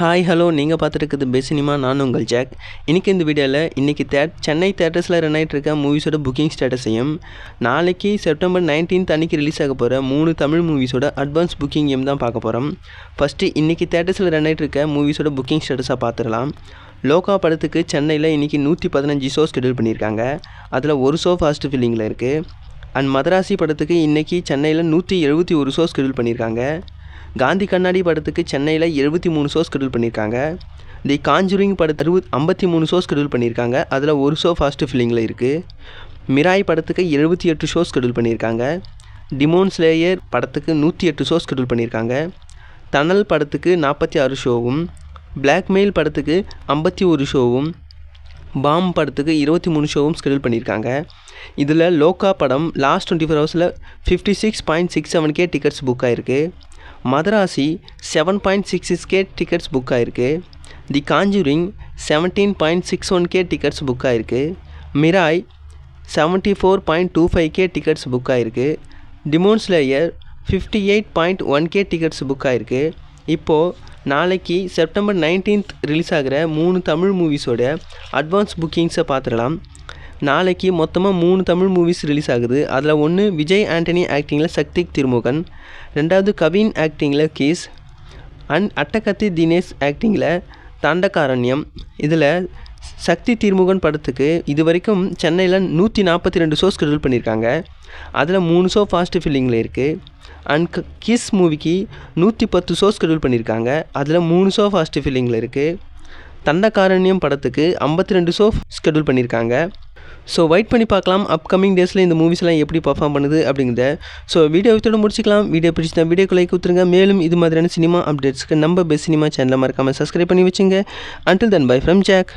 Hi hello நீங்கள் பார்த்துருக்குது பெசினிமா நான் உங்கள் ஜாக். இன்றைக்கி இந்த வீடியோவில் இன்றைக்கி தே சென்னை தேட்டர்ஸில் ரன் ஆகிட்டுருக்க மூவிஸோட புக்கிங் ஸ்டேட்டஸையும் நாளைக்கு செப்டம்பர் நைன்டீன்த் அன்றைக்கி ரிலீஸ் ஆக போகிற மூணு தமிழ் மூவிஸோட அட்வான்ஸ் புக்கிங்கையும் தான் பார்க்க போகிறோம் ஃபஸ்ட்டு இன்றைக்கி தேட்டர்ஸில் ரன் ஆகிட்டு இருக்க மூவிஸோட புக்கிங் ஸ்டேட்டஸாக பார்த்துடலாம். லோகா படத்துக்கு சென்னையில் இன்றைக்கி நூற்றி பதினஞ்சு ஷோ ஸ்கெடியூல் பண்ணியிருக்காங்க. அதில் ஒரு ஷோ ஃபாஸ்ட் ஃபில்லிங்கில் இருக்குது அண்ட் மதராசி படத்துக்கு இன்றைக்கி சென்னையில் நூற்றி எழுபத்தி ஒரு ஷோ ஸ்கெடியூல் பண்ணியிருக்காங்க. காந்தி கண்ணாடி படத்துக்கு சென்னையில் எழுபத்தி மூணு ஷோ ஸ்கெடியூல் பண்ணியிருக்காங்க தி காஞ்சூரிங் படத்து அறுபத் ஐம்பத்தி மூணு ஷோ ஸ்கெடியூல் பண்ணியிருக்காங்க அதில் ஒரு ஷோ ஃபாஸ்ட் ஃபில்லிங்கில் இருக்குது மிராய் படத்துக்கு எழுபத்தி எட்டு ஷோ ஸ்கெடியூல் பண்ணியிருக்காங்க டிமோன் ஸ்லேயர் படத்துக்கு நூற்றி எட்டு ஷோ ஸ்கெடியூல் பண்ணியிருக்காங்க தனல் படத்துக்கு நாற்பத்தி ஆறு ஷோவும் பிளாக்மெயில் படத்துக்கு ஐம்பத்தி ஒரு ஷோவும் பாம் படத்துக்கு இருபத்தி மூணு ஷோவும் ஸ்கெடியூல் பண்ணியிருக்காங்க இதில் லோகா படம் லாஸ்ட் டுவெண்ட்டி ஃபோர் ஹவர்ஸில் fifty six point six seven K tickets book ஆகிருக்கு Madharasi seven point six six K tickets book ஆயிருக்கு. The Conjuring seventeen point six one K tickets book ஆயிருக்கு. Mirai seventy four point two five K tickets book ஆயிருக்கு. Demon Slayer fifty eight point one K tickets book ஆயிருக்கு. இப்போது நாளைக்கு September nineteenth release ஆகிற மூணு Tamil மூவிஸோட advance புக்கிங்ஸை பார்த்துடலாம். நாளைக்கு மொத்தமாக மூணு தமிழ் மூவிஸ் ரிலீஸ் ஆகுது. அதில் ஒன்று விஜய் ஆண்டனி ஆக்டிங்கில் சக்திக் திருமுகன் ரெண்டாவது கவின் ஆக்டிங்கில் கேஸ். அண்ட் அட்டகத்தி தினேஷ் ஆக்டிங்கில் தண்டகாரண்யம். இதில் சக்தி திருமுகன் படத்துக்கு இது வரைக்கும் சென்னையில் நூற்றி நாற்பத்தி ரெண்டு ஷோ ஸ்கெடியூல் பண்ணியிருக்காங்க அதில் மூணு ஷோ ஃபாஸ்ட் ஃபில்லிங்கில் இருக்குது அண்ட் கிஸ் மூவிக்கு நூற்றி பத்து ஷோ ஸ்கெடியூல் பண்ணியிருக்காங்க அதில் மூணு ஷோ ஃபாஸ்ட் ஃபில்லிங்கில் இருக்குது தண்டகாரண்யம் படத்துக்கு ஐம்பத்தி ரெண்டு ஷோ ஸ்கெடியூல் பண்ணியிருக்காங்க ஸோ வெயிட் பண்ணி பார்க்கலாம். அப்கமிங் டேஸில் இந்த மூவிஸ்லாம் எப்படி பர்ஃபார்ம் பண்ணுது அப்படிங்கிறத. ஸோ வீடியோ இதோட முடிச்சிக்கலாம். வீடியோ பிடிச்சா வீடியோக்கு லைக் கொடுத்துருங்க. மேலும் இது மாதிரியான சினிமா அப்டேட்ஸ்க்கு நம்ம பெஸ்ட் சினிமா சேனலை மறக்காமல் சப்ஸ்கிரைப் பண்ணி வச்சுங்க. Until then bye from Jack